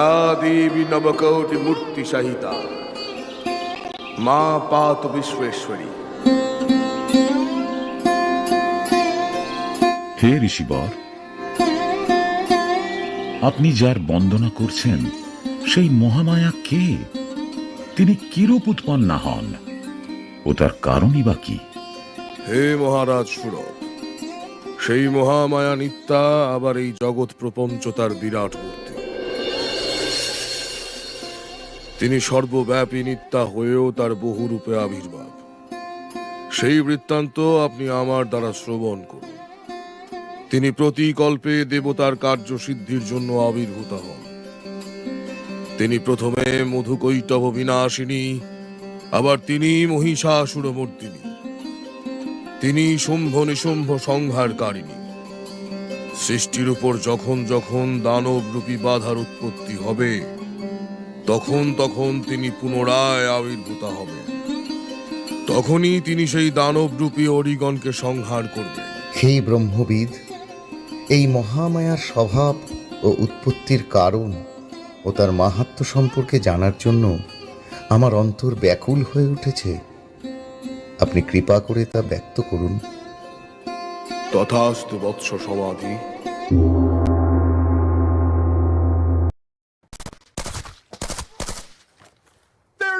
দেবী নবকোটি মূর্তি সহিতা মা পাত বিশ্বেশ্বরী। হে ঋষিবর আপনি যার বন্দনা করছেন সেই মহামায়া কে? তিনি কিরূপ উৎপন্না হন? ও তার কারণই বা কি? হে মহারাজ সুরভ সেই মহামায়া নিত্যা আবার এই জগৎ প্রপঞ্চ তার বিরাট মূর্তি। তিনি সর্বব্যাপী নিত্যা হয়েও তার বহু রূপে আবির্ভাব। সেই বৃত্তান্ত আপনি আমার দ্বারা শ্রবণ করুন। তিনি প্রতিকল্পে দেবতার কার্য সিদ্ধির জন্য আবির্ভূত হন। তিনি প্রথমে মধুকৈটভ বিনাশিনী, আবার তিনি মহিষাসুরমূর্তিনী তিনি শুম্ভ নিশুম্ভ সংহারকারিণী। সৃষ্টির উপর যখন যখন দানব রূপী বাধার উৎপত্তি হবে তখন তখন তিনি পুনরায় আবির্ভূত হবেন। তখনই তিনি সেই দানব রূপী অরিগণকে সংহার করবেন। সেই ব্রহ্মবিদ এই মহামায়ার স্বভাব ও উৎপত্তির কারণ ও তার মাহাত্ম সম্পর্কে জানার জন্য আমার অন্তর ব্যাকুল হয়ে উঠেছে। আপনি কৃপা করে তা ব্যক্ত করুন। তথাস্তু বৎস সমাধি।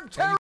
third terror.